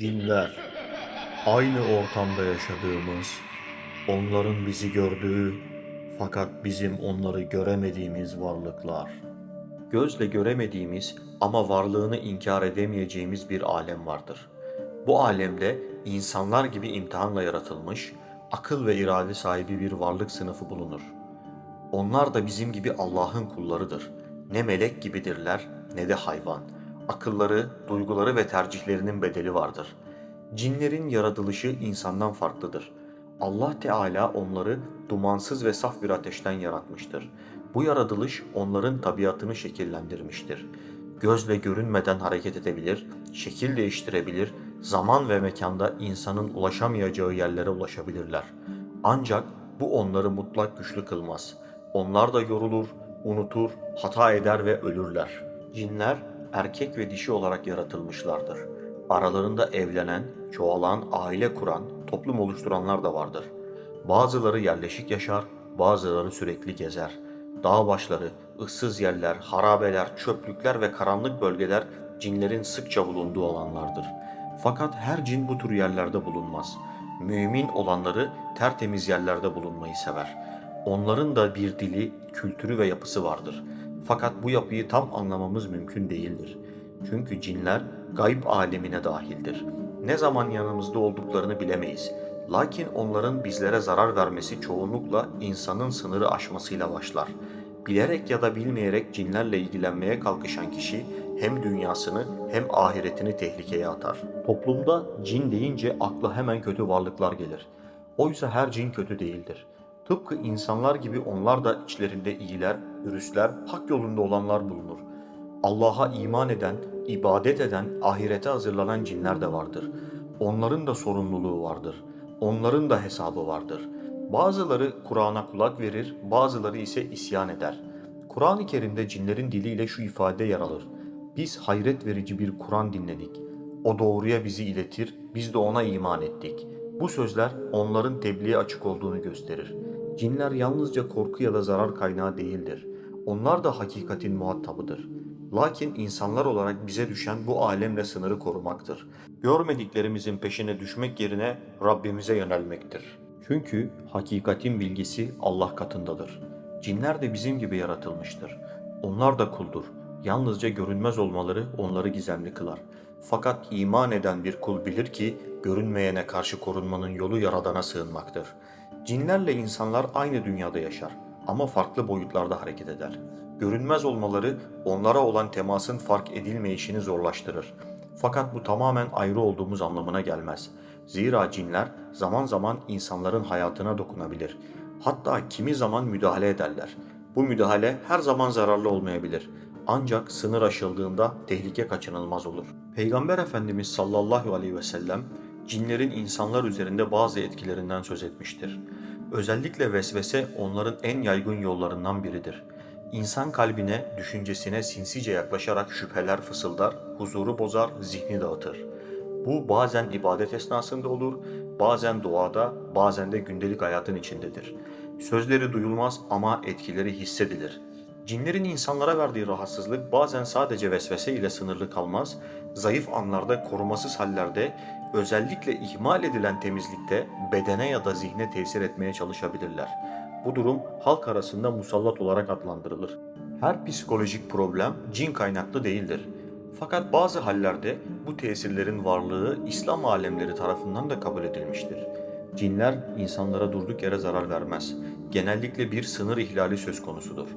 Cinler, aynı ortamda yaşadığımız, onların bizi gördüğü fakat bizim onları göremediğimiz varlıklar. Gözle göremediğimiz ama varlığını inkar edemeyeceğimiz bir alem vardır. Bu alemde insanlar gibi imtihanla yaratılmış, akıl ve irade sahibi bir varlık sınıfı bulunur. Onlar da bizim gibi Allah'ın kullarıdır. Ne melek gibidirler ne de hayvan. Akılları, duyguları ve tercihlerinin bedeli vardır. Cinlerin yaratılışı insandan farklıdır. Allah Teala onları dumansız ve saf bir ateşten yaratmıştır. Bu yaratılış onların tabiatını şekillendirmiştir. Gözle görünmeden hareket edebilir, şekil değiştirebilir, zaman ve mekanda insanın ulaşamayacağı yerlere ulaşabilirler. Ancak bu onları mutlak güçlü kılmaz. Onlar da yorulur, unutur, hata eder ve ölürler. Cinler erkek ve dişi olarak yaratılmışlardır. Aralarında evlenen, çoğalan, aile kuran, toplum oluşturanlar da vardır. Bazıları yerleşik yaşar, bazıları sürekli gezer. Dağ başları, ıssız yerler, harabeler, çöplükler ve karanlık bölgeler cinlerin sıkça bulunduğu alanlardır. Fakat her cin bu tür yerlerde bulunmaz. Mümin olanları tertemiz yerlerde bulunmayı sever. Onların da bir dili, kültürü ve yapısı vardır. Fakat bu yapıyı tam anlamamız mümkün değildir. Çünkü cinler gayb alemine dahildir. Ne zaman yanımızda olduklarını bilemeyiz. Lakin onların bizlere zarar vermesi çoğunlukla insanın sınırı aşmasıyla başlar. Bilerek ya da bilmeyerek cinlerle ilgilenmeye kalkışan kişi hem dünyasını hem ahiretini tehlikeye atar. Toplumda cin deyince akla hemen kötü varlıklar gelir. Oysa her cin kötü değildir. Tıpkı insanlar gibi onlar da içlerinde iyiler, dürüstler, hak yolunda olanlar bulunur. Allah'a iman eden, ibadet eden, ahirete hazırlanan cinler de vardır. Onların da sorumluluğu vardır. Onların da hesabı vardır. Bazıları Kur'an'a kulak verir, bazıları ise isyan eder. Kur'an-ı Kerim'de cinlerin diliyle şu ifade yer alır. Biz hayret verici bir Kur'an dinledik. O doğruya bizi iletir, biz de ona iman ettik. Bu sözler onların tebliğe açık olduğunu gösterir. Cinler yalnızca korku ya da zarar kaynağı değildir. Onlar da hakikatin muhatabıdır. Lakin insanlar olarak bize düşen bu alemle sınırı korumaktır. Görmediklerimizin peşine düşmek yerine Rabbimize yönelmektir. Çünkü hakikatin bilgisi Allah katındadır. Cinler de bizim gibi yaratılmıştır. Onlar da kuldur. Yalnızca görünmez olmaları onları gizemli kılar. Fakat iman eden bir kul bilir ki görünmeyene karşı korunmanın yolu Yaradan'a sığınmaktır. Cinlerle insanlar aynı dünyada yaşar ama farklı boyutlarda hareket eder. Görünmez olmaları onlara olan temasın fark edilmeyişini zorlaştırır. Fakat bu tamamen ayrı olduğumuz anlamına gelmez. Zira cinler zaman zaman insanların hayatına dokunabilir. Hatta kimi zaman müdahale ederler. Bu müdahale her zaman zararlı olmayabilir. Ancak sınır aşıldığında tehlike kaçınılmaz olur. Peygamber Efendimiz sallallahu aleyhi ve sellem cinlerin insanlar üzerinde bazı etkilerinden söz etmiştir. Özellikle vesvese onların en yaygın yollarından biridir. İnsan kalbine, düşüncesine sinsice yaklaşarak şüpheler fısıldar, huzuru bozar, zihni dağıtır. Bu bazen ibadet esnasında olur, bazen duada, bazen de gündelik hayatın içindedir. Sözleri duyulmaz ama etkileri hissedilir. Cinlerin insanlara verdiği rahatsızlık bazen sadece vesvese ile sınırlı kalmaz, zayıf anlarda, korumasız hallerde, özellikle ihmal edilen temizlikte bedene ya da zihne tesir etmeye çalışabilirler. Bu durum halk arasında musallat olarak adlandırılır. Her psikolojik problem cin kaynaklı değildir. Fakat bazı hallerde bu tesirlerin varlığı İslam alemleri tarafından da kabul edilmiştir. Cinler insanlara durduk yere zarar vermez. Genellikle bir sınır ihlali söz konusudur.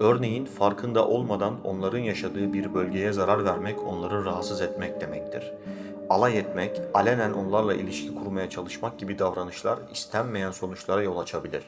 Örneğin farkında olmadan onların yaşadığı bir bölgeye zarar vermek onları rahatsız etmek demektir. Alay etmek, alenen onlarla ilişki kurmaya çalışmak gibi davranışlar istenmeyen sonuçlara yol açabilir.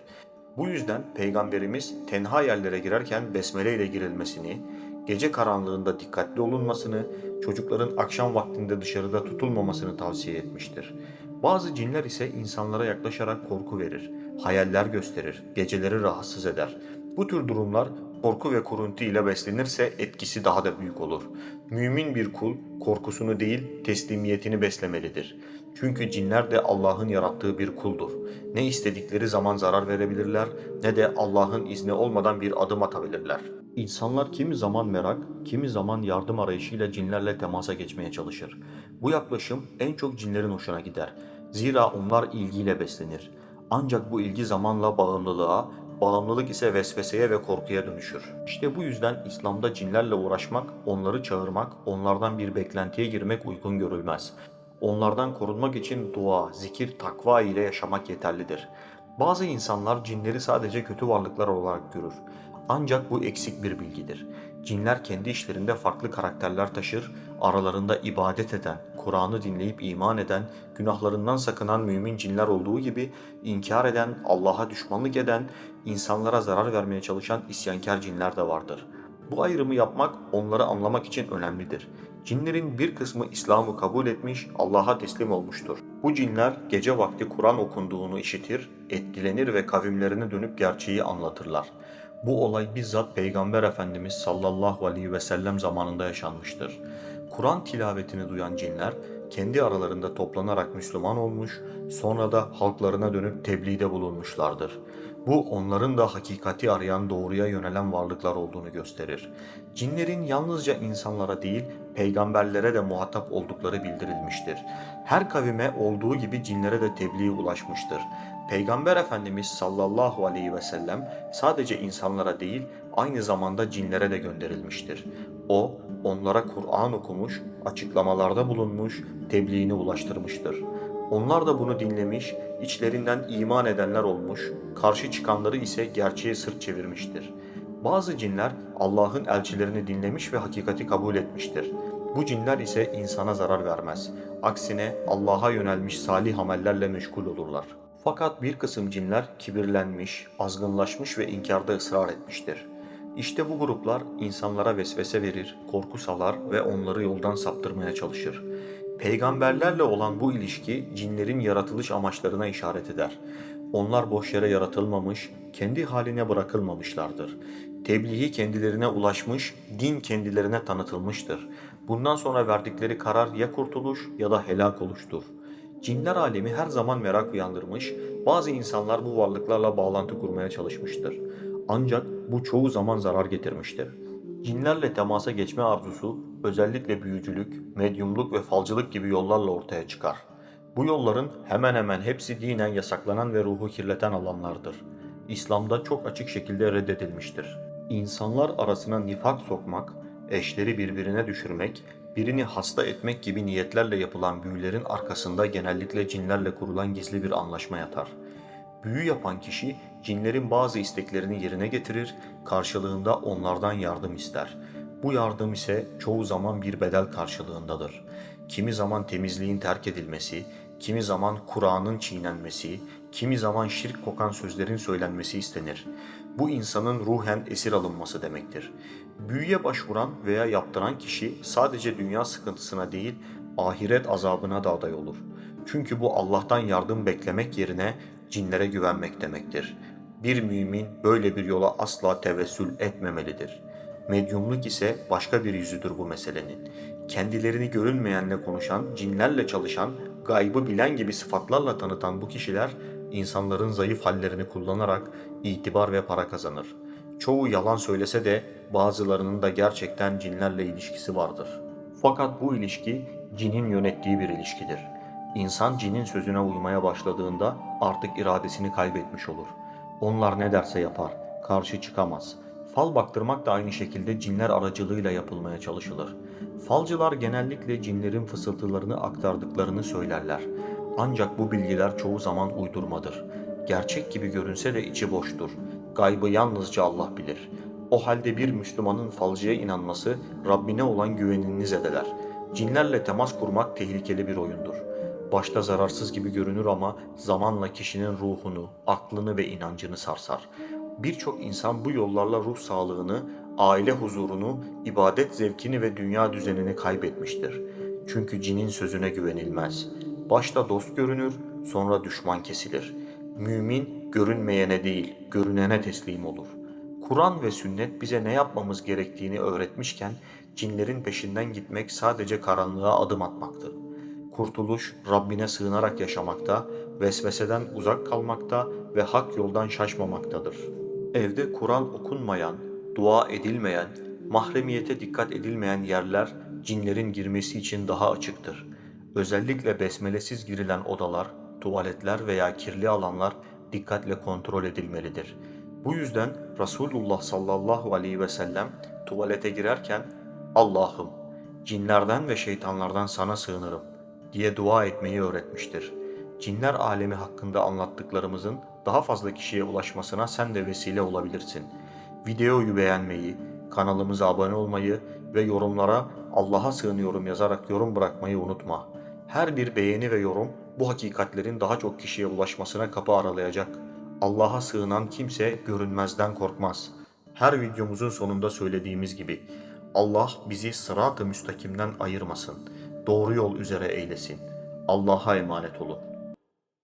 Bu yüzden Peygamberimiz tenha yerlere girerken besmele ile girilmesini, gece karanlığında dikkatli olunmasını, çocukların akşam vaktinde dışarıda tutulmamasını tavsiye etmiştir. Bazı cinler ise insanlara yaklaşarak korku verir, hayaller gösterir, geceleri rahatsız eder. Bu tür durumlar korku ve kuruntu ile beslenirse etkisi daha da büyük olur. Mümin bir kul korkusunu değil teslimiyetini beslemelidir. Çünkü cinler de Allah'ın yarattığı bir kuldur. Ne istedikleri zaman zarar verebilirler ne de Allah'ın izni olmadan bir adım atabilirler. İnsanlar kimi zaman merak, kimi zaman yardım arayışıyla cinlerle temasa geçmeye çalışır. Bu yaklaşım en çok cinlerin hoşuna gider. Zira onlar ilgiyle beslenir. Ancak bu ilgi zamanla bağımlılığa, bağımlılık ise vesveseye ve korkuya dönüşür. İşte bu yüzden İslam'da cinlerle uğraşmak, onları çağırmak, onlardan bir beklentiye girmek uygun görülmez. Onlardan korunmak için dua, zikir, takva ile yaşamak yeterlidir. Bazı insanlar cinleri sadece kötü varlıklar olarak görür. Ancak bu eksik bir bilgidir. Cinler kendi işlerinde farklı karakterler taşır, aralarında ibadet eden, Kur'an'ı dinleyip iman eden, günahlarından sakınan mümin cinler olduğu gibi inkar eden, Allah'a düşmanlık eden, insanlara zarar vermeye çalışan isyankar cinler de vardır. Bu ayrımı yapmak onları anlamak için önemlidir. Cinlerin bir kısmı İslam'ı kabul etmiş, Allah'a teslim olmuştur. Bu cinler gece vakti Kur'an okunduğunu işitir, etkilenir ve kavimlerine dönüp gerçeği anlatırlar. Bu olay bizzat Peygamber Efendimiz sallallahu aleyhi ve sellem zamanında yaşanmıştır. Kur'an tilavetini duyan cinler kendi aralarında toplanarak Müslüman olmuş, sonra da halklarına dönüp tebliğde bulunmuşlardır. Bu onların da hakikati arayan doğruya yönelen varlıklar olduğunu gösterir. Cinlerin yalnızca insanlara değil, peygamberlere de muhatap oldukları bildirilmiştir. Her kavime olduğu gibi cinlere de tebliğ ulaşmıştır. Peygamber Efendimiz sallallahu aleyhi ve sellem sadece insanlara değil, aynı zamanda cinlere de gönderilmiştir. O, onlara Kur'an okumuş, açıklamalarda bulunmuş, tebliğini ulaştırmıştır. Onlar da bunu dinlemiş, içlerinden iman edenler olmuş, karşı çıkanları ise gerçeğe sırt çevirmiştir. Bazı cinler Allah'ın elçilerini dinlemiş ve hakikati kabul etmiştir. Bu cinler ise insana zarar vermez. Aksine Allah'a yönelmiş salih amellerle meşgul olurlar. Fakat bir kısım cinler kibirlenmiş, azgınlaşmış ve inkarda ısrar etmiştir. İşte bu gruplar insanlara vesvese verir, korku salar ve onları yoldan saptırmaya çalışır. Peygamberlerle olan bu ilişki cinlerin yaratılış amaçlarına işaret eder. Onlar boş yere yaratılmamış, kendi haline bırakılmamışlardır. Tebliği kendilerine ulaşmış, din kendilerine tanıtılmıştır. Bundan sonra verdikleri karar ya kurtuluş ya da helak oluştur. Cinler alemi her zaman merak uyandırmış, bazı insanlar bu varlıklarla bağlantı kurmaya çalışmıştır. Ancak bu çoğu zaman zarar getirmiştir. Cinlerle temasa geçme arzusu özellikle büyücülük, medyumluk ve falcılık gibi yollarla ortaya çıkar. Bu yolların hemen hemen hepsi dinen yasaklanan ve ruhu kirleten alanlardır. İslam'da çok açık şekilde reddedilmiştir. İnsanlar arasına nifak sokmak, eşleri birbirine düşürmek, birini hasta etmek gibi niyetlerle yapılan büyülerin arkasında genellikle cinlerle kurulan gizli bir anlaşma yatar. Büyü yapan kişi cinlerin bazı isteklerini yerine getirir, karşılığında onlardan yardım ister. Bu yardım ise çoğu zaman bir bedel karşılığındadır. Kimi zaman temizliğin terk edilmesi, kimi zaman Kur'an'ın çiğnenmesi, kimi zaman şirk kokan sözlerin söylenmesi istenir. Bu insanın ruhen esir alınması demektir. Büyüye başvuran veya yaptıran kişi sadece dünya sıkıntısına değil, ahiret azabına da aday olur. Çünkü bu Allah'tan yardım beklemek yerine cinlere güvenmek demektir. Bir mümin böyle bir yola asla tevessül etmemelidir. Medyumluk ise başka bir yüzüdür bu meselenin. Kendilerini görünmeyenle konuşan, cinlerle çalışan, gaybı bilen gibi sıfatlarla tanıtan bu kişiler insanların zayıf hallerini kullanarak itibar ve para kazanır. Çoğu yalan söylese de bazılarının da gerçekten cinlerle ilişkisi vardır. Fakat bu ilişki cinin yönettiği bir ilişkidir. İnsan cinin sözüne uymaya başladığında artık iradesini kaybetmiş olur. Onlar ne derse yapar, karşı çıkamaz. Fal baktırmak da aynı şekilde cinler aracılığıyla yapılmaya çalışılır. Falcılar genellikle cinlerin fısıltılarını aktardıklarını söylerler. Ancak bu bilgiler çoğu zaman uydurmadır. Gerçek gibi görünse de içi boştur. Gaybı yalnızca Allah bilir. O halde bir Müslümanın falcıya inanması Rabbine olan güvenini zedeler. Cinlerle temas kurmak tehlikeli bir oyundur. Başta zararsız gibi görünür ama zamanla kişinin ruhunu, aklını ve inancını sarsar. Birçok insan bu yollarla ruh sağlığını, aile huzurunu, ibadet zevkini ve dünya düzenini kaybetmiştir. Çünkü cinin sözüne güvenilmez. Başta dost görünür, sonra düşman kesilir. Mümin görünmeyene değil, görünene teslim olur. Kur'an ve sünnet bize ne yapmamız gerektiğini öğretmişken cinlerin peşinden gitmek sadece karanlığa adım atmaktır. Kurtuluş Rabbine sığınarak yaşamakta, vesveseden uzak kalmakta ve hak yoldan şaşmamaktadır. Evde Kur'an okunmayan, dua edilmeyen, mahremiyete dikkat edilmeyen yerler cinlerin girmesi için daha açıktır. Özellikle besmelesiz girilen odalar, tuvaletler veya kirli alanlar dikkatle kontrol edilmelidir. Bu yüzden Resulullah sallallahu aleyhi ve sellem tuvalete girerken Allah'ım cinlerden ve şeytanlardan sana sığınırım diye dua etmeyi öğretmiştir. Cinler alemi hakkında anlattıklarımızın daha fazla kişiye ulaşmasına sen de vesile olabilirsin. Videoyu beğenmeyi, kanalımıza abone olmayı ve yorumlara Allah'a sığınıyorum yazarak yorum bırakmayı unutma. Her bir beğeni ve yorum bu hakikatlerin daha çok kişiye ulaşmasına kapı aralayacak. Allah'a sığınan kimse görünmezden korkmaz. Her videomuzun sonunda söylediğimiz gibi Allah bizi sırat-ı müstakimden ayırmasın. Doğru yol üzere eylesin. Allah'a emanet olun.